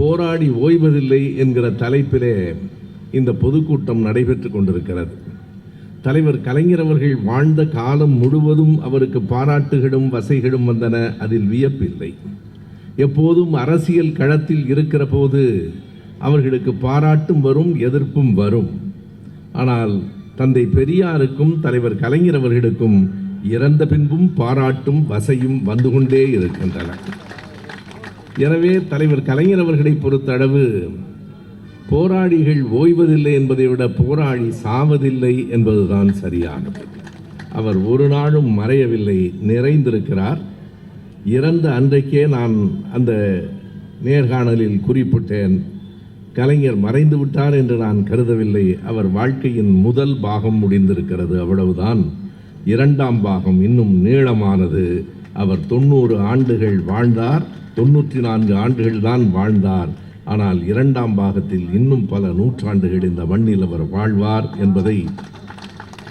போராடி ஓய்வதில்லை என்கிற தலைப்பிலே இந்த பொதுக்கூட்டம் நடைபெற்று கொண்டிருக்கிறது. தலைவர் கலைஞர் அவர்கள் வாழ்ந்த காலம் முழுவதும் அவருக்கு பாராட்டுகளும் வசைகளும் வந்தன. அதில் வியப்பில்லை. எப்போதும் அரசியல் களத்தில் இருக்கிற போது அவர்களுக்கு பாராட்டும் வரும் எதிர்ப்பும் வரும். ஆனால் தந்தை பெரியாருக்கும் தலைவர் கலைஞர் அவர்களுக்கும் இறந்த பின்பும் பாராட்டும் வசையும் வந்து கொண்டே இருக்கின்றன. எனவே தலைவர் கலைஞர் அவர்களை பொறுத்தளவு போராளிகள் ஓய்வதில்லை என்பதை விட போராளி சாவதில்லை என்பதுதான் சரியானது. அவர் ஒரு நாளும் மறையவில்லை நிறைந்திருக்கிறார். இறந்த அன்றைக்கே நான் அந்த நேர்காணலில் குறிப்பிட்டேன் கலைஞர் மறைந்து விட்டார் என்று நான் கருதவில்லை. அவர் வாழ்க்கையின் முதல் பாகம் முடிந்திருக்கிறது. அவ்வளவுதான். இரண்டாம் பாகம் இன்னும் நீளமானது. அவர் தொண்ணூறு ஆண்டுகள் வாழ்ந்தார் தொண்ணூற்றி நான்கு ஆண்டுகள் தான் வாழ்ந்தார். ஆனால் இரண்டாம் பாகத்தில் இன்னும் பல நூற்றாண்டுகள் இந்த மண்ணில் அவர் வாழ்வார் என்பதை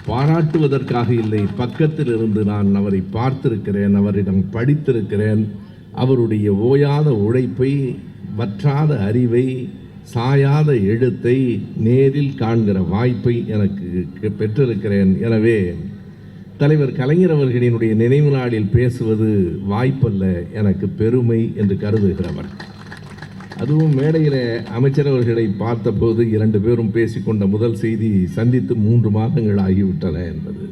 பாராட்டுவதற்காக இல்லை பக்கத்தில் இருந்து நான் அவரை பார்த்திருக்கிறேன் அவரிடம் படித்திருக்கிறேன். அவருடைய ஓயாத உழைப்பை வற்றாத அறிவை சாயாத எழுத்தை நேரில் காண்கிற வாய்ப்பை எனக்கு பெற்றிருக்கிறேன். எனவே தலைவர் கலைஞர் அவர்களினுடைய நினைவு நாளில் பேசுவது வாய்ப்பல்ல எனக்கு பெருமை என்று கருதுகிறவர். அதுவும் மேடையில் அமைச்சர் அவர்களை பார்த்தபோது இரண்டு பேரும் பேசிக்கொண்ட முதல் செய்தி சந்தித்து மூன்று மாதங்கள் ஆகிவிட்டன என்பது.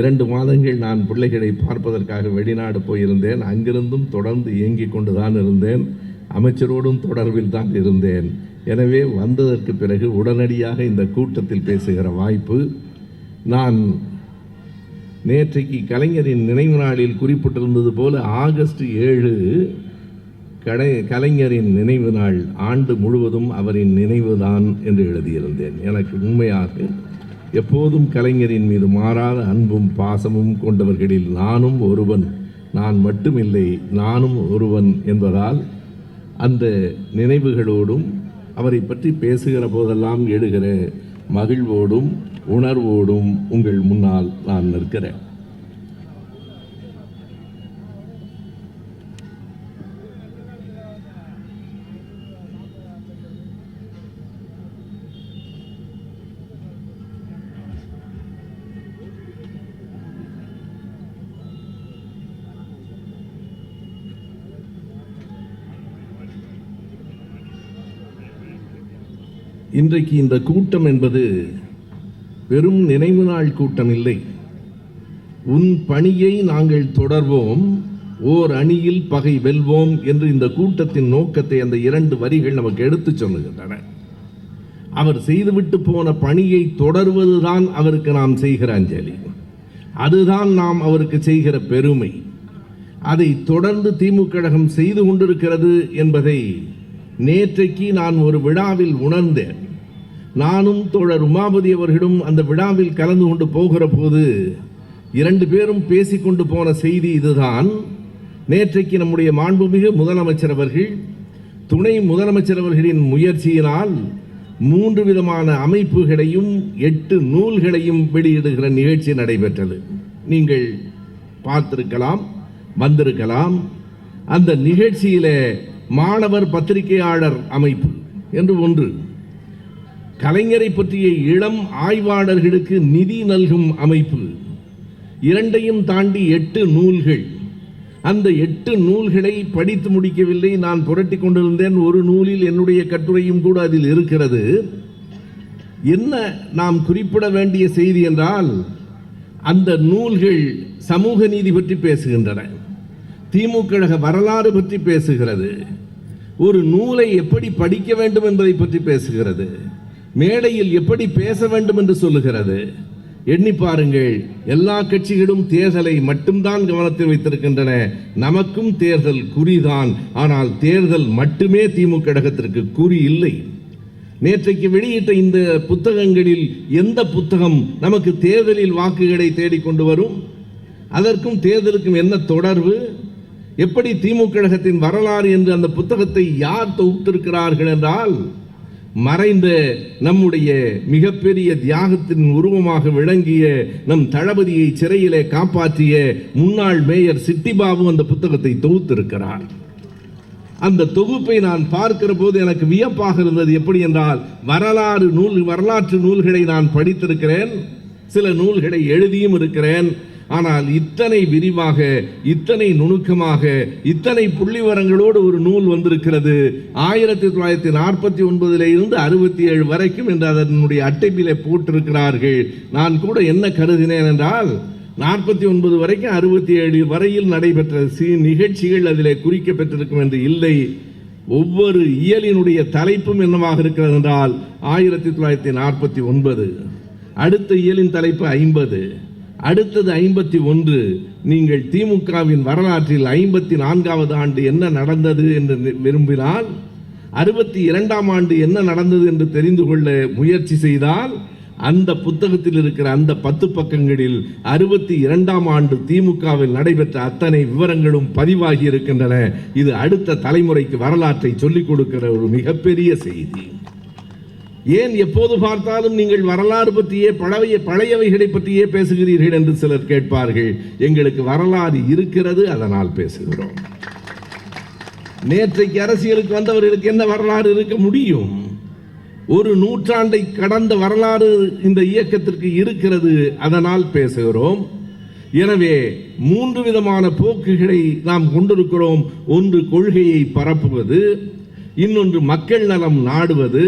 இரண்டு மாதங்கள் நான் பிள்ளைகளை பார்ப்பதற்காக வெளிநாடு போயிருந்தேன். அங்கிருந்தும் தொடர்ந்து இயங்கிக் கொண்டு தான் இருந்தேன். அமைச்சரோடும் தொடர்பில் தான் இருந்தேன். எனவே வந்ததற்கு பிறகு உடனடியாக இந்த கூட்டத்தில் பேசுகிற வாய்ப்பு. நான் நேற்றைக்கு கலைஞரின் நினைவு நாளில் குறிப்பிட்டிருந்தது போல ஆகஸ்ட் ஏழு கடை கலைஞரின் நினைவு நாள் ஆண்டு முழுவதும் அவரின் நினைவுதான் என்று எழுதியிருந்தேன். எனக்கு உண்மையாக எப்போதும் கலைஞரின் மீது மாறாத அன்பும் பாசமும் கொண்டவர்களில் நானும் ஒருவன் நான் மட்டுமில்லை நானும் ஒருவன் என்பதால் அந்த நினைவுகளோடும் அவரை பற்றி பேசுகிற போதெல்லாம் எழுகிற மகிழ்வோடும் உணர்வோடும் உங்கள் முன்னால் நான் நிற்கிறேன். இன்றைக்கு இந்த கூட்டம் என்பது வெறும் நினைவு நாள் கூட்டம் இல்லை. உன் பணியை நாங்கள் தொடர்வோம் ஓர் அணியில் பகை வெல்வோம் என்று இந்த கூட்டத்தின் நோக்கத்தை அந்த இரண்டு வரிகள் நமக்கு எடுத்துச் சொல்லுகின்றன. அவர் செய்துவிட்டு போன பணியை தொடர்வதுதான் அவருக்கு நாம் செய்கிற அஞ்சலி. அதுதான் நாம் அவருக்கு செய்கிற பெருமை. அதை தொடர்ந்து திமுக கழகம் செய்து கொண்டிருக்கிறது என்பதை நேற்றைக்கு நான் ஒரு விழாவில் உணர்ந்தேன். நானும் தோழர் உமாபதி அவர்களும் அந்த விழாவில் கலந்து கொண்டு போகிற போது இரண்டு பேரும் பேசிக்கொண்டு போன செய்தி இதுதான். நேற்றைக்கு நம்முடைய மாண்புமிகு முதலமைச்சர் அவர்கள் துணை முதலமைச்சர் அவர்களின் முயற்சியினால் மூன்று விதமான அமைப்புகளையும் எட்டு நூல்களையும் வெளியிடுகிற நிகழ்ச்சி நடைபெற்றது. நீங்கள் பார்த்திருக்கலாம் வந்திருக்கலாம். அந்த நிகழ்ச்சியில் மாணவர் பத்திரிகையாளர் அமைப்பு என்று ஒன்று கலைஞரை பற்றிய இளம் ஆய்வாளர்களுக்கு நிதி நல்கும் அமைப்பு. இரண்டையும் தாண்டி எட்டு நூல்கள். அந்த எட்டு நூல்களை படித்து முடிக்கவில்லை. நான் புரட்டி கொண்டிருந்தேன். ஒரு நூலில் என்னுடைய கட்டுரையும் கூட அதில் இருக்கிறது. என்ன நாம் குறிப்பிட வேண்டிய செய்தி என்றால் அந்த நூல்கள் சமூக நீதி பற்றி பேசுகின்றன. திமுக வரலாறு பற்றி பேசுகிறது. ஒரு நூலை எப்படி படிக்க வேண்டும் என்பதை பற்றி பேசுகிறது. மேடையில் எப்படி பேச வேண்டும் என்று சொல்லுகிறது? எண்ணி பாருங்கள் எல்லா கட்சிகளும் தேர்தலை மட்டும்தான் கவனத்தில் வைத்திருக்கின்றன. நமக்கும் தேர்தல் குறிதான். ஆனால் தேர்தல் மட்டுமே திமுக கழகத்திற்கு குறி இல்லை. நேற்றைக்கு வெளியிட்ட இந்த புத்தகங்களில் எந்த புத்தகம் நமக்கு தேர்தலில் வாக்குகளை தேடிக்கொண்டு வரும்? அதற்கும் தேர்தலுக்கும் என்ன தொடர்பு? எப்படி திமுக கழகத்தின் வரலாறு என்று அந்த புத்தகத்தை யார் தொகுத்திருக்கிறார்கள் என்றால் மறைந்த நம்முடைய மிகப்பெரிய தியாகத்தின் உருவமாக விளங்கிய நம் தளபதியை சிறையிலே காப்பாற்றிய முன்னாள் மேயர் சிட்டிபாபு அந்த புத்தகத்தை தொகுத்திருக்கிறார். அந்த தொகுப்பை நான் பார்க்கிற போது எனக்கு வியப்பாக இருந்தது. எப்படி என்றால் வரலாறு நூல் வரலாற்று நூல்களை நான் படித்திருக்கிறேன் சில நூல்களை எழுதியும் இருக்கிறேன் ஆனால் இத்தனை விரிவாக இத்தனை நுணுக்கமாக இத்தனை புள்ளிவரங்களோடு ஒரு நூல் வந்திருக்கிறது. ஆயிரத்தி தொள்ளாயிரத்தி நாற்பத்தி ஒன்பதுல இருந்து அறுபத்தி ஏழு வரைக்கும் என்று அதனுடைய அட்டைப்பிலே போட்டிருக்கிறார்கள். நான் கூட என்ன கருதினேன் என்றால் நாற்பத்தி ஒன்பது வரைக்கும் அறுபத்தி ஏழு வரையில் நடைபெற்ற சி நிகழ்ச்சிகள் அதிலே குறிக்கப்பட்டிருக்கும் என்று இல்லை. ஒவ்வொரு இயலினுடைய தலைப்பும் என்னவாக இருக்கிறது என்றால் ஆயிரத்தி தொள்ளாயிரத்தி நாற்பத்தி ஒன்பது அடுத்த இயலின் தலைப்பு ஐம்பது. அடுத்தது ஐம்பத்தி ஒன்று நீங்கள் திமுகவின் வரலாற்றில் ஐம்பத்தி நான்காவது ஆண்டு என்ன நடந்தது என்று விரும்பினால் அறுபத்தி இரண்டாம் ஆண்டு என்ன நடந்தது என்று தெரிந்து கொள்ள முயற்சி செய்தால் அந்த புத்தகத்தில் இருக்கிற அந்த பத்து பக்கங்களில் அறுபத்தி இரண்டாம் ஆண்டு திமுகவில் நடைபெற்ற அத்தனை விவரங்களும் பதிவாகி இருக்கின்றன. இது அடுத்த தலைமுறைக்கு வரலாற்றை சொல்லிக் கொடுக்கிற ஒரு மிகப்பெரிய செய்தி. ஏன் எப்போது பார்த்தாலும் நீங்கள் வரலாறு பற்றியே பழைய பழையவைகளை பற்றியே பேசுகிறீர்கள் என்று சிலர் கேட்பார்கள். எங்களுக்கு வரலாறு இருக்கிறது அதனால் பேசுகிறோம். நேற்றைக்கு அரசியலுக்கு வந்தவர்களுக்கு என்ன வரலாறு இருக்க முடியும்? ஒரு நூற்றாண்டை கடந்த வரலாறு இந்த இயக்கத்திற்கு இருக்கிறது அதனால் பேசுகிறோம். எனவே மூன்று விதமான போக்குகளை நாம் கொண்டிருக்கிறோம். ஒன்று கொள்கையை பரப்புவது இன்னொன்று மக்கள் நலம் நாடுவது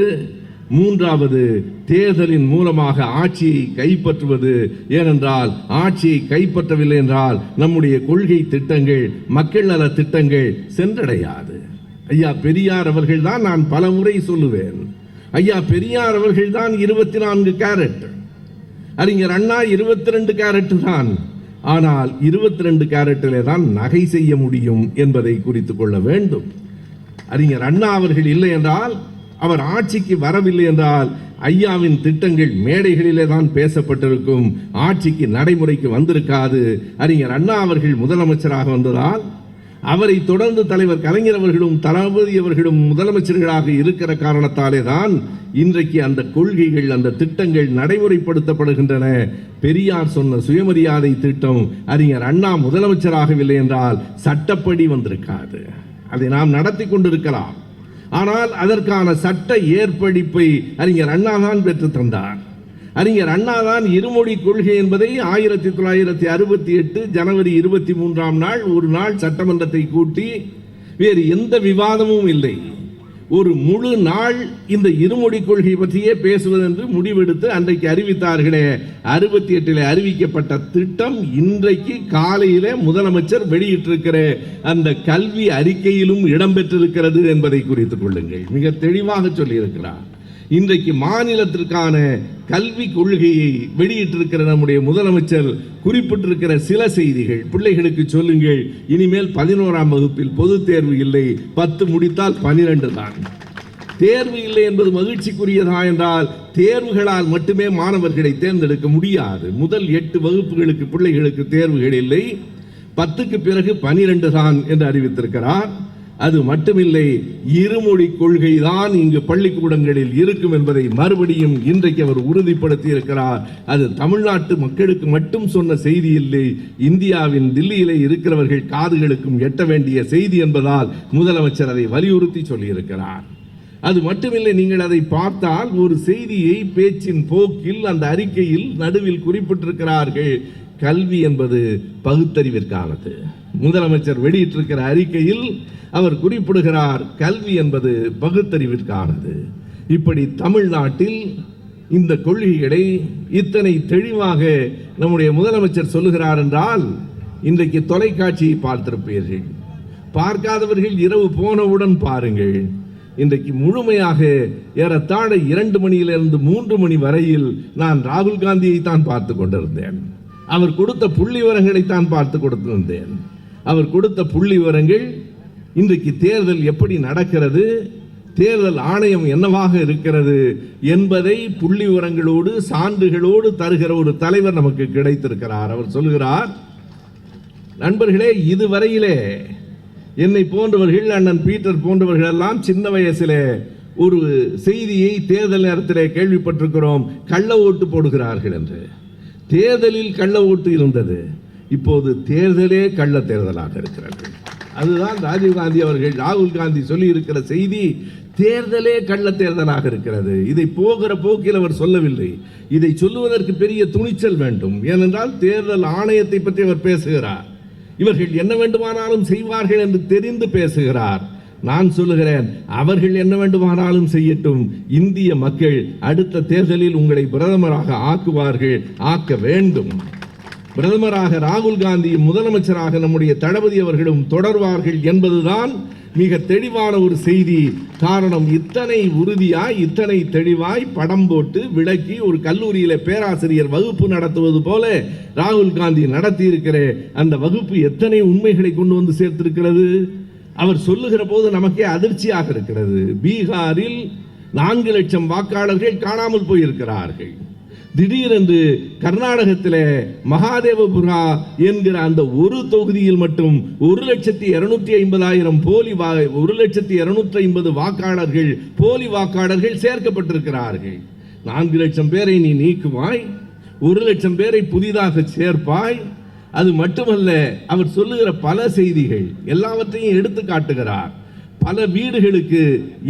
மூன்றாவது தேர்தலின் மூலமாக ஆட்சியை கைப்பற்றுவது. ஏனென்றால் ஆட்சியை கைப்பற்றவில்லை என்றால் நம்முடைய கொள்கை திட்டங்கள் மக்கள் நல திட்டங்கள் சென்றடையாது. ஐயா பெரியார் அவர்கள் தான் நான் பல முறை சொல்லுவேன். ஐயா பெரியார் அவர்கள் தான் இருபத்தி நான்கு கேரட். அறிஞர் அண்ணா இருபத்தி ரெண்டு கேரட் தான். ஆனால் இருபத்தி ரெண்டு கேரட்டிலே தான் நகை செய்ய முடியும் என்பதை குறித்து கொள்ள வேண்டும். அறிஞர் அண்ணா அவர்கள் இல்லை என்றால் அவர் ஆட்சிக்கு வரவில்லை என்றால் ஐயாவின் திட்டங்கள் மேடைகளிலே தான் பேசப்பட்டிருக்கும். ஆட்சிக்கு நடைமுறைக்கு வந்திருக்காது. அறிஞர் அண்ணா அவர்கள் முதலமைச்சராக வந்ததால் அவரை தொடர்ந்து தலைவர் கலைஞர் அவர்களும் தளபதி அவர்களும் முதலமைச்சர்களாக இருக்கிற காரணத்தாலே தான் இன்றைக்கு அந்த கொள்கைகள் அந்த திட்டங்கள் நடைமுறைப்படுத்தப்படுகின்றன. பெரியார் சொன்ன சுயமரியாதை திட்டம் அறிஞர் அண்ணா முதலமைச்சராகவில்லை என்றால் சட்டப்படி வந்திருக்காது. அதை நாம் நடத்தி கொண்டிருக்கலாம். ஆனால் அதற்கான சட்ட ஏற்படிப்பை அறிஞர் அண்ணா தான் பெற்று தந்தார். அறிஞர் அண்ணா தான் இருமொழி கொள்கை என்பதை ஆயிரத்தி தொள்ளாயிரத்தி அறுபத்தி எட்டு ஜனவரி இருபத்தி மூன்றாம் நாள் ஒரு நாள் சட்டமன்றத்தை கூட்டி வேறு எந்த விவாதமும் இல்லை. ஒரு முழு நாள் இந்த இருமொழி கொள்கை பற்றியே பேசுவது என்று முடிவெடுத்து அன்றைக்கு அறிவித்தார்களே. அறுபத்தி எட்டில் அறிவிக்கப்பட்ட திட்டம் இன்றைக்கு காலையிலே முதலமைச்சர் வெளியிட்டிருக்கிற அந்த கல்வி அறிக்கையிலும் இடம்பெற்றிருக்கிறது என்பதை குறித்துக் கொள்ளுங்கள். மிக தெளிவாக சொல்லியிருக்கிறார். இன்றைக்கு மாநிலத்திற்கான கல்வி கொள்கையை வெளியிட்டிருக்கிற நம்முடைய முதலமைச்சர் குறிப்பிட்டிருக்கிற சில செய்திகள். பிள்ளைகளுக்கு சொல்லுங்கள் இனிமேல் பதினோராம் வகுப்பில் பொது தேர்வு இல்லை பத்து முடித்தால் பனிரெண்டு தான். தேர்வு இல்லை என்பது மகிழ்ச்சிக்குரியதா என்றால் தேர்வுகளால் மட்டுமே மாணவர்களை தேர்ந்தெடுக்க முடியாது. முதல் எட்டு வகுப்புகளுக்கு பிள்ளைகளுக்கு தேர்வுகள் இல்லை பத்துக்கு பிறகு பனிரெண்டு தான் என்று அறிவித்திருக்கிறார். அது மட்டுமில்லை இருமொழி கொள்கை தான் இங்கு பள்ளிக்கூடங்களில் இருக்கும் என்பதை மறுபடியும் இன்றைக்கு அவர் உறுதிப்படுத்தி இருக்கிறார் அது தமிழ்நாட்டு மக்களுக்கு மட்டும் சொன்ன செய்தி இல்லை இந்தியாவின் தில்லியிலே இருக்கிறவர்கள் காதுகளுக்கும் எட்ட வேண்டிய செய்தி என்பதால் முதலமைச்சர் அதை வலியுறுத்தி சொல்லியிருக்கிறார். அது மட்டுமில்லை நீங்கள் அதை பார்த்தால் ஒரு செய்தியை பேச்சின் போக்கில் அந்த அறிக்கையில் நடுவில் குறிப்பிட்டிருக்கிறார்கள். கல்வி என்பது பகுத்தறிவிற்கானது. முதலமைச்சர் வெளியிட்டிருக்கிற அறிக்கையில் அவர் குறிப்பிடுகிறார் கல்வி என்பது பகுத்தறிவிற்கானது. இப்படி தமிழ்நாட்டில் இந்த கொள்கைகளை இத்தனை தெளிவாக நம்முடைய முதலமைச்சர் சொல்லுகிறார் என்றால் இன்றைக்கு தொலைக்காட்சியை பார்த்திருப்பீர்கள். பார்க்காதவர்கள் இரவு போனவுடன் பாருங்கள். இன்றைக்கு முழுமையாக ஏறத்தாழ இரண்டு மணியிலிருந்து மூன்று மணி வரையில் நான் ராகுல் காந்தியை தான் பார்த்து கொண்டிருந்தேன். அவர் கொடுத்த புள்ளி விவரங்களை தான் பார்த்து கொடுத்திருந்தேன். அவர் கொடுத்த புள்ளி விவரங்கள் இன்றைக்கு தேர்தல் எப்படி நடக்கிறது தேர்தல் ஆணையம் என்னவாக இருக்கிறது என்பதை புள்ளி விவரங்களோடு சான்றுகளோடு தருகிற ஒரு தலைவர் நமக்கு கிடைத்திருக்கிறார். அவர் சொல்கிறார் நண்பர்களே இதுவரையிலே என்னை போன்றவர்கள் அண்ணன் பீட்டர் போன்றவர்கள் எல்லாம் சின்ன வயசிலே ஒரு செய்தியை தேர்தல் நேரத்திலே கேள்விப்பட்டிருக்கிறோம் கள்ள ஓட்டு போடுகிறார்கள் என்று. தேர்தலில் கள்ள ஓட்டு இருந்தது. இப்போது தேர்தலே கள்ள தேர்தலாக இருக்கிறது. அதுதான் ராஜீவ் காந்தி அவர்கள் ராகுல் காந்தி சொல்லி இருக்கிற செய்தி தேர்தலே கள்ள தேர்தலாக இருக்கிறது. இதை போகிற போக்கில் அவர் சொல்லவில்லை. இதை சொல்லுவதற்கு பெரிய துணிச்சல் வேண்டும். ஏனென்றால் தேர்தல் ஆணையத்தை பற்றி அவர் பேசுகிறார். இவர்கள் என்ன வேண்டுமானாலும் செய்வார்கள் என்று தெரிந்து பேசுகிறார். நான் சொல்லுகிறேன் அவர்கள் என்ன வேண்டுமானாலும் செய்யட்டும். இந்திய மக்கள் அடுத்த தேர்தலில் உங்களை பிரதமராக ஆக்குவார்கள் ஆக்க வேண்டும். பிரதமராக ராகுல் காந்தியும் முதலமைச்சராக நம்முடைய தளபதி அவர்களும் தொடர்வார்கள் என்பதுதான் மிக தெளிவான ஒரு செய்தி. காரணம் இத்தனை உறுதியாய் இத்தனை தெளிவாய் படம் போட்டு விளக்கி ஒரு கல்லூரியில பேராசிரியர் வகுப்பு நடத்துவது போல ராகுல் காந்தி நடத்தியிருக்கிற அந்த வகுப்பு எத்தனை உண்மைகளை கொண்டு வந்து சேர்த்திருக்கிறது? அவர் சொல்லுகிற போது நமக்கே அதிர்ச்சியாக இருக்கிறது. பீகாரில் நான்கு லட்சம் வாக்காளர்கள் காணாமல் போயிருக்கிறார்கள். திடீரென்று கர்நாடகத்தில் மகாதேவபுரா என்கிற அந்த ஒரு தொகுதியில் மட்டும் ஒரு லட்சத்தி இருநூத்தி ஐம்பதாயிரம் போலி வா ஒரு லட்சத்தி இருநூற்றி ஐம்பது வாக்காளர்கள் போலி வாக்காளர்கள் சேர்க்கப்பட்டிருக்கிறார்கள். நான்கு லட்சம் பேரை நீ நீக்குவாய் ஒரு லட்சம் பேரை புதிதாக சேர்ப்பாய். அது மட்டுமல்ல அவர் சொல்லுகிற பல செய்திகள் எல்லாவற்றையும் எடுத்து காட்டுகிறார் பல வீடுகளுக்கு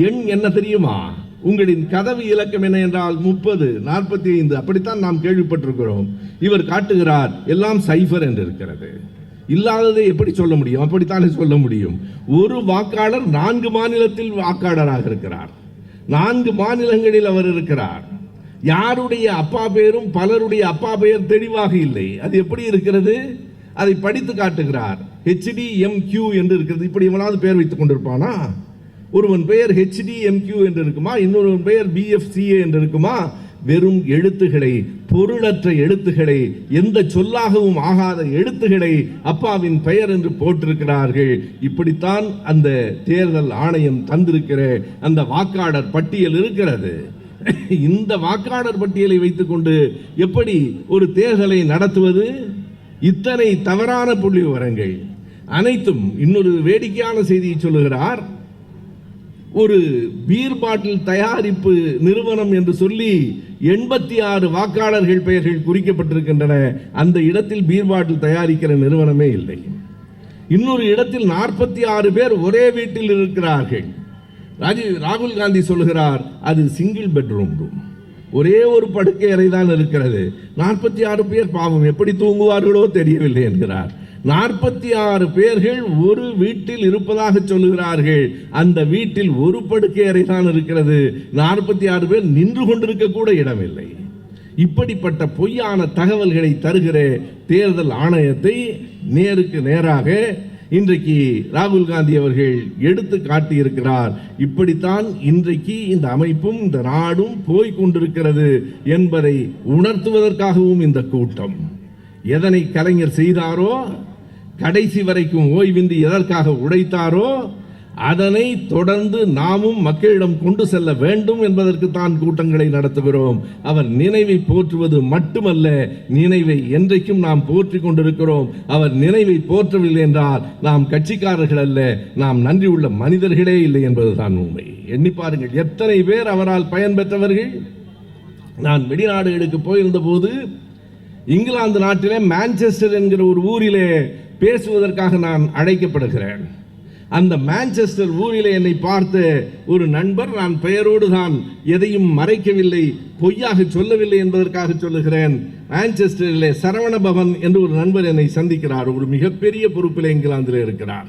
எண் என்ன தெரியுமா? உங்களின் கதவு இலக்கம் என்ன என்றால் முப்பது நாற்பத்தி ஐந்து அப்படித்தான் நாம் கேள்விப்பட்டிருக்கிறோம். இவர் காட்டுகிறார் எல்லாம் சைஃபர் என்று இருக்கிறது இல்லாததை எப்படி சொல்ல முடியும்? அப்படித்தானே சொல்ல முடியும். ஒரு வாக்காளர் நான்கு மாநிலத்தில் வாக்காளராக இருக்கிறார். நான்கு மாநிலங்களில் அவர் இருக்கிறார். யாருடைய அப்பா பெயரும் பலருடைய அப்பா பெயர் தெளிவாக இல்லை. அது எப்படி இருக்கிறது? அதை படித்து காட்டுகிறார். ஹெச்டிஎம்கியூ என்று இருக்கிறது. இப்படி எவனாவது பெயர் வைத்துக் கொண்டிருப்பானா? ஒருவன் பெயர் ஹெச்டிஎம்கியூ என்று இருக்குமா இன்னொருவன் பெயர் பிஎஃப்சிஏ என்று இருக்குமா வெறும் எழுத்துக்களை பொருளற்ற எழுத்துக்களை எந்த சொல்லாகவும் ஆகாத எழுத்துக்களை அப்பாவின் பெயர் என்று போட்டிருக்கிறார்கள். இப்படித்தான் அந்த தேர்தல் ஆணையம் தந்திருக்கிற அந்த வாக்காளர் பட்டியல் இருக்கிறது. இந்த வாக்காளர் பட்டியலை வைத்துக்கொண்டு எப்படி ஒரு தேர்தலை நடத்துவது? இத்தனை தவறான புள்ளி விவரங்கள் அனைத்தும் இன்னொரு வேடிக்கையான செய்தியை சொல்லுகிறார். ஒரு பீர் பாட்டில் தயாரிப்பு நிறுவனம் என்று சொல்லி எண்பத்தி ஆறு வாக்காளர்கள் பெயர்கள் குறிக்கப்பட்டிருக்கின்றன. அந்த இடத்தில் பீர் பாட்டில் தயாரிக்கிற நிறுவனமே இல்லை. இன்னொரு இடத்தில் நாற்பத்தி ஆறு பேர் ஒரே வீட்டில் இருக்கிறார்கள். ராஜீவ் ராகுல் காந்தி சொல்லுகிறார் அது சிங்கிள் பெட்ரூம் ரூம் ஒரே ஒரு படுக்கை அறை தான் இருக்கிறது. நாற்பத்தி ஆறு பேர் பாவம் எப்படி தூங்குவார்களோ தெரியவில்லை என்கிறார். நாற்பத்தி ஆறு பேர்கள் ஒரு வீட்டில் இருப்பதாக சொல்லுகிறார்கள். அந்த வீட்டில் ஒரு படுக்கை அறை தான் இருக்கிறது. நாற்பத்தி ஆறு பேர் நின்று கொண்டிருக்க கூட இடமில்லை. இப்படிப்பட்ட பொய்யான தகவல்களை தருகிற தேர்தல் ஆணையத்தை நேருக்கு நேராக இன்றைக்கு ராகுல் காந்தி அவர்கள் எடுத்து காட்டியிருக்கிறார். இப்படித்தான் இன்றைக்கு இந்த அமைப்பும் இந்த நாடும் போய்கொண்டிருக்கிறது என்பதை உணர்த்துவதற்காகவும் இந்த கூட்டம். எதனை கலைஞர் செய்தாரோ கடைசி வரைக்கும் ஓய்வின்றி எதற்காக உழைத்தாரோ அதனை தொடர்ந்து நாமும் மக்களிடம் கொண்டு செல்ல வேண்டும் என்பதற்கு தான் கூட்டங்களை நடத்துகிறோம். அவர் நினைவை போற்றுவது மட்டுமல்ல நினைவை என்றைக்கும் நாம் போற்றி கொண்டிருக்கிறோம். அவர் நினைவை போற்றவில்லை என்றால் நாம் கட்சிக்காரர்கள் அல்ல நாம் நன்றி உள்ள மனிதர்களே இல்லை என்பதுதான் உண்மை. எண்ணி பாருங்கள் எத்தனை பேர் அவரால் பயன்பெற்றவர்கள் நான் வெளிநாடுகளுக்கு போயிருந்த போது இங்கிலாந்து நாட்டிலே மான்செஸ்டர் என்கிற ஒரு ஊரிலே பேசுவதற்காக நான் அழைக்கப்படுகிறேன். அந்த மான்செஸ்டர் ஊரில் என்னை பார்த்த ஒரு நண்பர் நான் பெயரோடு தான் எதையும் மறைக்கவில்லை பொய்யாக சொல்லவில்லை என்பதற்காக சொல்லுகிறேன். மான்செஸ்டரிலே சரவண பவன் என்று ஒரு நண்பர் என்னை சந்திக்கிறார். ஒரு மிகப்பெரிய பொறுப்பில் இங்கிலாந்தில் இருக்கிறார்.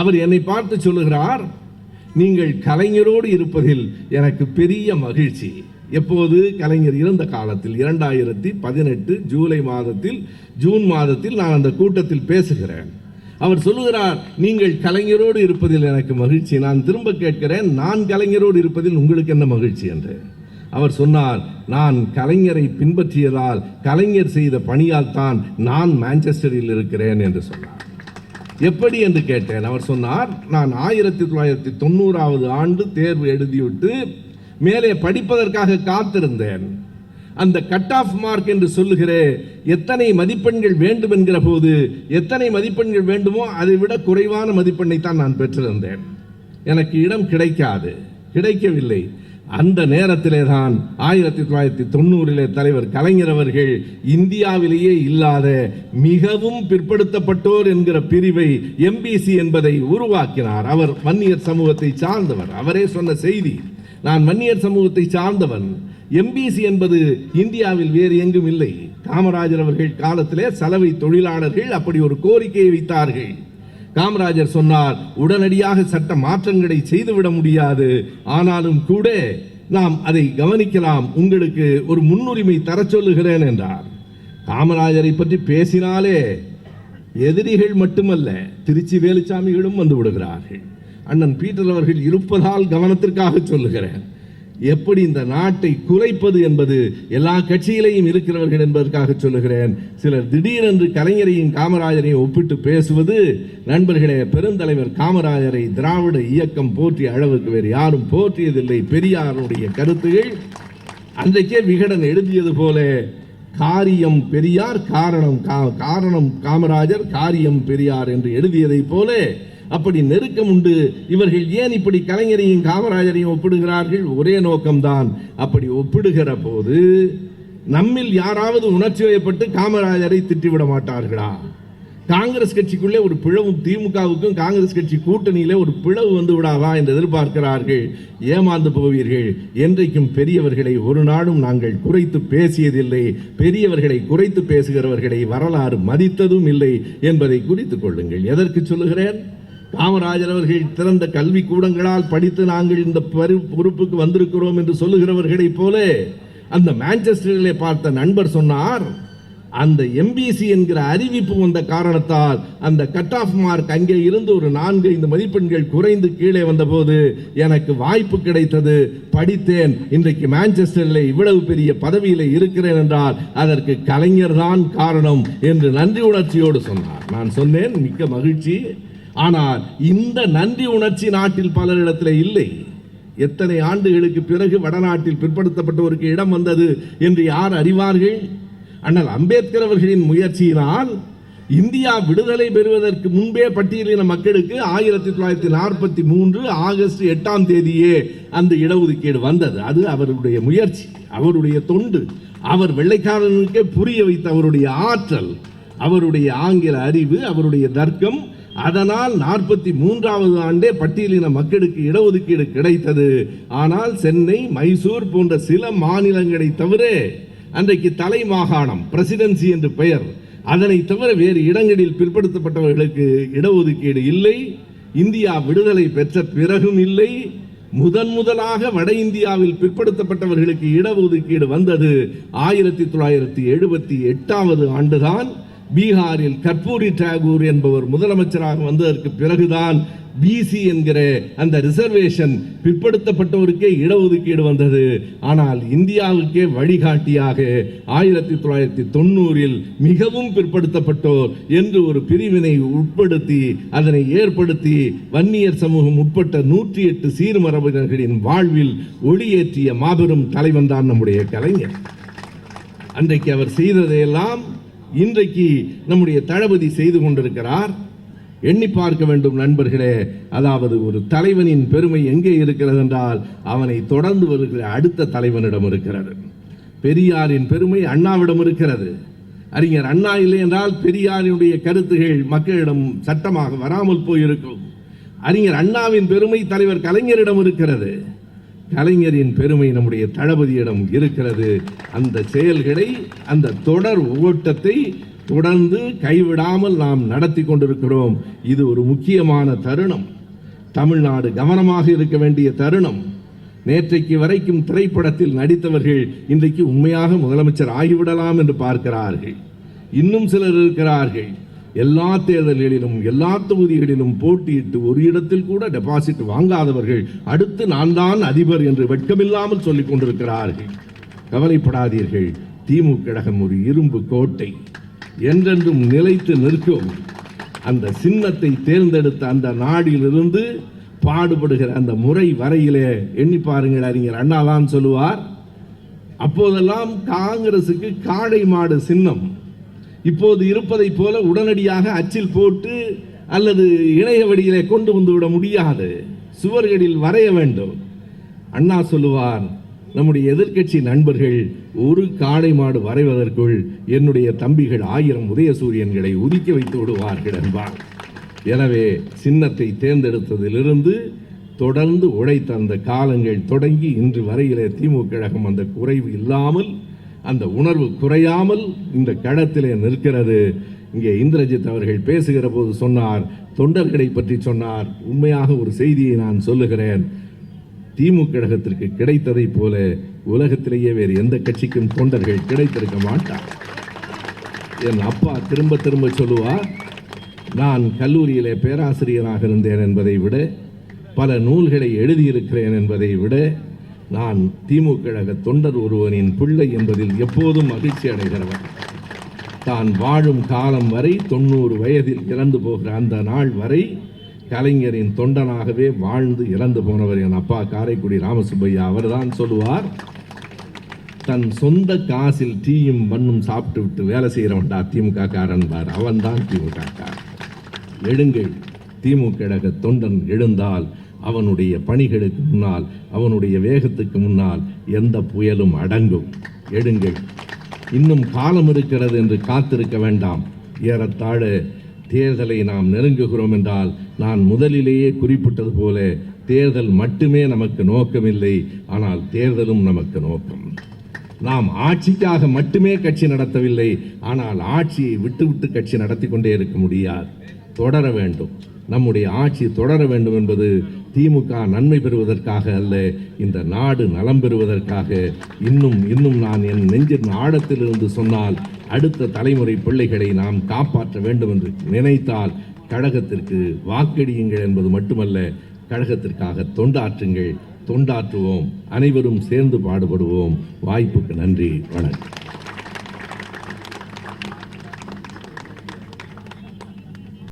அவர் என்னை பார்த்து சொல்லுகிறார் நீங்கள் கலைஞரோடு இருப்பதில் எனக்கு பெரிய மகிழ்ச்சி. எப்போது? கலைஞர் இருந்த காலத்தில் இரண்டாயிரத்தி பதினெட்டு ஜூலை மாதத்தில் ஜூன் மாதத்தில் நான் அந்த கூட்டத்தில் பேசுகிறேன். அவர் சொல்லுகிறார் நீங்கள் கலைஞரோடு இருப்பதில் எனக்கு மகிழ்ச்சி. நான் திரும்ப கேட்கிறேன் நான் கலைஞரோடு இருப்பதில் உங்களுக்கு என்ன மகிழ்ச்சி? என்று. அவர் சொன்னார் நான் கலைஞரை பின்பற்றியதால் கலைஞர் செய்த பணியால் தான் நான் மான்செஸ்டரில் இருக்கிறேன் என்று சொன்னார். எப்படி என்று கேட்டேன். அவர் சொன்னார் நான் ஆயிரத்தி தொள்ளாயிரத்தி தொண்ணூறாவது ஆண்டு தேர்வு எழுதிவிட்டு மேலே படிப்பதற்காக காத்திருந்தேன். அந்த கட் ஆஃப் மார்க் என்று சொல்லுகிற எத்தனை மதிப்பெண்கள் வேண்டும் என்கிற போது எத்தனை மதிப்பெண்கள் வேண்டுமோ அதை விட குறைவான மதிப்பெண்ணை தான் நான் பெற்றிருந்தேன். எனக்கு இடம் கிடைக்காது கிடைக்கவில்லை. அந்த நேரத்திலே தான் ஆயிரத்தி தொள்ளாயிரத்தி தொண்ணூறிலே தலைவர் கலைஞர் அவர்கள் இந்தியாவிலேயே இல்லாத மிகவும் பிற்படுத்தப்பட்டோர் என்கிற பிரிவை எம்பிசி என்பதை உருவாக்கினார். அவர் வன்னியர் சமூகத்தை சார்ந்தவர். அவரே சொன்ன செய்தி. நான் வன்னியர் சமூகத்தை சார்ந்தவன். எம்பிசி என்பது இந்தியாவில் வேறு எங்கும் இல்லை. காமராஜர் அவர்கள் காலத்திலே சலவை தொழிலாளர்கள் அப்படி ஒரு கோரிக்கையை வைத்தார்கள். காமராஜர் சொன்னார் உடனடியாக சட்ட மாற்றங்களை செய்துவிட முடியாது. ஆனாலும் கூட நாம் அதை கவனிக்கலாம். உங்களுக்கு ஒரு முன்னுரிமை தர சொல்லுகிறேன் என்றார். காமராஜரை பற்றி பேசினாலே எதிரிகள் மட்டுமல்ல திருச்சி வேலுச்சாமிகளும் வந்து விடுகிறார்கள். அண்ணன் பீட்டர் அவர்கள் இருப்பதால் கவனத்திற்காக சொல்லுகிறேன். எப்படி இந்த நாட்டை குறைப்பது என்பது எல்லா கட்சியிலையும் இருக்கிறவர்கள் என்பதற்காக சொல்லுகிறேன். சிலர் திடீரென்று கலைஞரையும் காமராஜரையும் ஒப்பிட்டு பேசுவது நண்பர்களே பெருந்தலைவர் காமராஜரை திராவிட இயக்கம் போற்றிய அளவுக்கு வேறு யாரும் போற்றியதில்லை. பெரியாருடைய கருத்துகள் அன்றைக்கே விகடன் எழுதியது போல காரியம் பெரியார் காரணம் கா- காரணம் காமராஜர் காரியம் பெரியார் என்று எழுதியதைப் போல அப்படி நெருக்கம் உண்டு. இவர்கள் ஏன் இப்படி கலைஞரையும் காமராஜரையும் ஒப்பிடுகிறார்கள்? ஒரே நோக்கம்தான். அப்படி ஒப்பிடுகிற போது நம்மில் யாராவது உணர்ச்சி வயப்பட்டு காமராஜரை திட்டிவிட மாட்டார்களா? காங்கிரஸ் கட்சிக்குள்ளே ஒரு பிளவும் திமுகவுக்கும் காங்கிரஸ் கட்சி கூட்டணியிலே ஒரு பிளவு வந்து விடாதா என்று எதிர்பார்க்கிறார்கள். ஏமாந்து போவீர்கள். என்றைக்கும் பெரியவர்களை ஒரு நாளும் நாங்கள் குறைத்து பேசியதில்லை. பெரியவர்களை குறைத்து பேசுகிறவர்களை வரலாறு மதித்ததும் இல்லை என்பதை குறித்துக் கொள்ளுங்கள். எதற்கு சொல்லுகிறேன்? காமராஜர் அவர்கள் திறந்த கல்வி கூடங்களால் படித்து நாங்கள் இந்த பொறுப்புக்கு வந்திருக்கிறோம் என்று சொல்லுகிறவர்களைப் போல அந்த மான்செஸ்டரிலே பார்த்த நண்பர் சொன்னார் அந்த எம்பிசி என்கிற அறிவிப்பு வந்த காரணத்தால் அந்த கட் ஆஃப் மார்க் அங்கே இருந்து ஒரு நான்கு ஐந்து மதிப்பெண்கள் குறைந்து கீழே வந்தபோது எனக்கு வாய்ப்பு கிடைத்தது. படித்தேன். இன்றைக்கு மான்செஸ்டரில் இவ்வளவு பெரிய பதவியில் இருக்கிறேன் என்றால் அதற்கு கலைஞர் தான் காரணம் என்று நன்றி உணர்ச்சியோடு சொன்னார். நான் சொன்னேன் மிக்க மகிழ்ச்சி. ஆனால் இந்த நன்றி உணர்ச்சி நாட்டில் பலரிடத்தில் இல்லை. எத்தனை ஆண்டுகளுக்கு பிறகு வடநாட்டில் பிற்படுத்தப்பட்டவருக்கு இடம் வந்தது என்று யார் அறிவார்கள்? ஆனால் அம்பேத்கர் அவர்களின் முயற்சியினால் இந்தியா விடுதலை பெறுவதற்கு முன்பே பட்டியலின மக்களுக்கு ஆயிரத்தி தொள்ளாயிரத்தி நாற்பத்தி மூன்று ஆகஸ்ட் எட்டாம் தேதியே அந்த இடஒதுக்கீடு வந்தது. அது அவருடைய முயற்சி அவருடைய தொண்டு. அவர் வெள்ளைக்காரனுக்கே புரிய வைத்த அவருடைய ஆற்றல் அவருடைய ஆங்கில அறிவு அவருடைய தர்க்கம் அதனால் நாற்பத்தி மூன்றாவது ஆண்டே பட்டியலின மக்களுக்கு இடஒதுக்கீடு கிடைத்தது. ஆனால் சென்னை மைசூர் போன்ற சில மாநிலங்களை தவிர அன்றைக்கு தலை மாகாணம் பிரசிடென்சி என்று பெயர். அதனை தவிர வேறு இடங்களில் பிற்படுத்தப்பட்டவர்களுக்கு இடஒதுக்கீடு இல்லை. இந்தியா விடுதலை பெற்ற பிறகும் இல்லை. முதன் முதலாக வட இந்தியாவில் பிற்படுத்தப்பட்டவர்களுக்கு இடஒதுக்கீடு வந்தது ஆயிரத்தி தொள்ளாயிரத்தி எழுபத்தி எட்டாவது ஆண்டுதான். பீகாரில் கற்பூரி டாகூர் என்பவர் முதலமைச்சராக வந்ததற்கு பிறகுதான் பிசி என்கிற அந்த ரிசர்வேஷன் பிற்படுத்தப்பட்டோருக்கே இடஒதுக்கீடு வந்தது. ஆனால் இந்தியாவுக்கே வழிகாட்டியாக ஆயிரத்தி தொள்ளாயிரத்தி தொண்ணூறில் மிகவும் பிற்படுத்தப்பட்டோர் என்று ஒரு பிரிவினை உட்படுத்தி அதனை ஏற்படுத்தி வன்னியர் சமூகம் உட்பட்ட நூற்றி எட்டு சீர்மரபினர்களின் வாழ்வில் ஒளியேற்றிய மாபெரும் தலைவன் தான் நம்முடைய கலைஞர். அன்றைக்கு அவர் செய்ததையெல்லாம் இன்றைக்கு நம்முடைய தளபதி செய்து கொண்டிருக்கிறார். எண்ணி பார்க்க வேண்டும் நண்பர்களே அதாவது ஒரு தலைவனின் பெருமை எங்கே இருக்கிறது என்றால் அவனை தொடர்ந்து வருகிற அடுத்த தலைவனிடம் இருக்கிறது. பெரியாரின் பெருமை அண்ணாவிடம் இருக்கிறது. அறிஞர் அண்ணா இல்லை என்றால் பெரியாரினுடைய கருத்துகள் மக்களிடம் சட்டமாக வராமல் போயிருக்கும். அறிஞர் அண்ணாவின் பெருமை தலைவர் கலைஞரிடம் இருக்கிறது. கலைஞரின் பெருமை நம்முடைய தளபதியிடம் இருக்கிறது. அந்த செயல்களை அந்த தொடர் ஓட்டத்தை தொடர்ந்து கைவிடாமல் நாம் நடத்தி கொண்டிருக்கிறோம். இது ஒரு முக்கியமான தருணம். தமிழ்நாடு கவனமாக இருக்க வேண்டிய தருணம். நேற்றைக்கு வரைக்கும் திரைப்படத்தில் நடித்தவர்கள் இன்றைக்கு உண்மையாக முதலமைச்சர் ஆகிவிடலாம் என்று பார்க்கிறார்கள். இன்னும் சிலர் இருக்கிறார்கள். எல்லா தேர்தல்களிலும் எல்லா தொகுதிகளிலும் போட்டியிட்டு ஒரு இடத்தில் கூட டெபாசிட் வாங்காதவர்கள் அடுத்து நான் தான் அதிபர் என்று வெட்கமில்லாமல் சொல்லிக் கொண்டிருக்கிறார்கள் கவலைப்படாதீர்கள். திமுக கழகம் ஒரு இரும்பு கோட்டை. என்றென்றும் நிலைத்து நிற்கும். அந்த சின்னத்தை தேர்ந்தெடுத்த அந்த நாடிலிருந்து பாடுபடுகிற அந்த முறை வரையிலே எண்ணி பாருங்கள் அறிஞர் அண்ணாதான் சொல்லுவார். அப்போதெல்லாம் காங்கிரசுக்கு காடை மாடு சின்னம். இப்போது இருப்பதைப் போல உடனடியாக அச்சில் போட்டு அல்லது இணைய வழியிலே கொண்டு வந்துவிட முடியாது. சுவர்களில் வரைய வேண்டும். அண்ணா சொல்லுவார் நம்முடைய எதிர்க்கட்சி நண்பர்கள் ஒரு காளை மாடு வரைவதற்குள் என்னுடைய தம்பிகள் ஆயிரம் உதயசூரியன்களை உதிக்க வைத்து விடுவார்கள் என்பார். எனவே சின்னத்தை தேர்ந்தெடுத்ததிலிருந்து தொடர்ந்து உழைத்த அந்த காலங்கள் தொடங்கி இன்று வரையிலே திமுக கழகம் அந்த குறைவு இல்லாமல் அந்த உணர்வு குறையாமல் இந்த களத்திலே நிற்கிறது. இங்கே இந்திரஜித் அவர்கள் பேசுகிற போது சொன்னார் தொண்டர்களை பற்றி சொன்னார். உண்மையாக ஒரு செய்தியை நான் சொல்லுகிறேன். திமுக கழகத்திற்கு கிடைத்ததைப் போல உலகத்திலேயே வேறு எந்த கட்சிக்கும் தொண்டர்கள் கிடைத்திருக்க மாட்டார். என் அப்பா திரும்ப திரும்ப சொல்லுவார் நான் கல்லூரியிலே பேராசிரியராக இருந்தேன் என்பதை விட பல நூல்களை எழுதியிருக்கிறேன் என்பதை விட நான் திமுக கழக தொண்டர் ஒருவனின் பிள்ளை என்பதில் எப்போதும் மகிழ்ச்சி அடைகிறவன். தான் வாழும் காலம் வரை தொண்ணூறு வயதில் இறந்து போகிற அந்த நாள் வரை கலைஞரின் தொண்டனாகவே வாழ்ந்து இறந்து போனவர் என் அப்பா காரைக்குடி ராமசுப்பையா. அவர்தான் சொல்லுவார் தன் சொந்த காசில் டீயும் மண்ணும் சாப்பிட்டு விட்டு வேலை செய்கிறவன்டா திமுக காரன் பார் அவன் தான் திமுக காரன். எழுங்கள் திமுக கழக தொண்டன் எழுந்தால் அவனுடைய பணிகளுக்கு முன்னால் அவனுடைய வேகத்துக்கு முன்னால் எந்த புயலும் அடங்கும். எடுங்கள். இன்னும் காலம் இருக்கிறது என்று காத்திருக்க வேண்டாம். ஏறத்தாழ தேர்தலை நாம் நெருங்குகிறோம் என்றால் நான் முதலிலேயே குறிப்பிட்டது போல தேர்தல் மட்டுமே நமக்கு நோக்கமில்லை ஆனால் தேர்தலும் நமக்கு நோக்கம். நாம் ஆட்சிக்காக மட்டுமே கட்சி நடத்தவில்லை ஆனால் ஆட்சியை விட்டு விட்டு கட்சி நடத்தி கொண்டே இருக்க முடியாது. தொடர வேண்டும். நம்முடைய ஆட்சி தொடர வேண்டும் என்பது திமுக நன்மை பெறுவதற்காக அல்ல இந்த நாடு நலம் பெறுவதற்காக. இன்னும் இன்னும் நான் என் நெஞ்சின் ஆழத்திலிருந்து சொன்னால் அடுத்த தலைமுறை பிள்ளைகளை நாம் காப்பாற்ற வேண்டும் என்று நினைத்தால் கழகத்திற்கு வாக்கெடியுங்கள் என்பது மட்டுமல்ல கழகத்திற்காக தொண்டாற்றுங்கள் தொண்டாற்றுவோம். அனைவரும் சேர்ந்து பாடுபடுவோம். வாய்ப்புக்கு நன்றி வணக்கம்.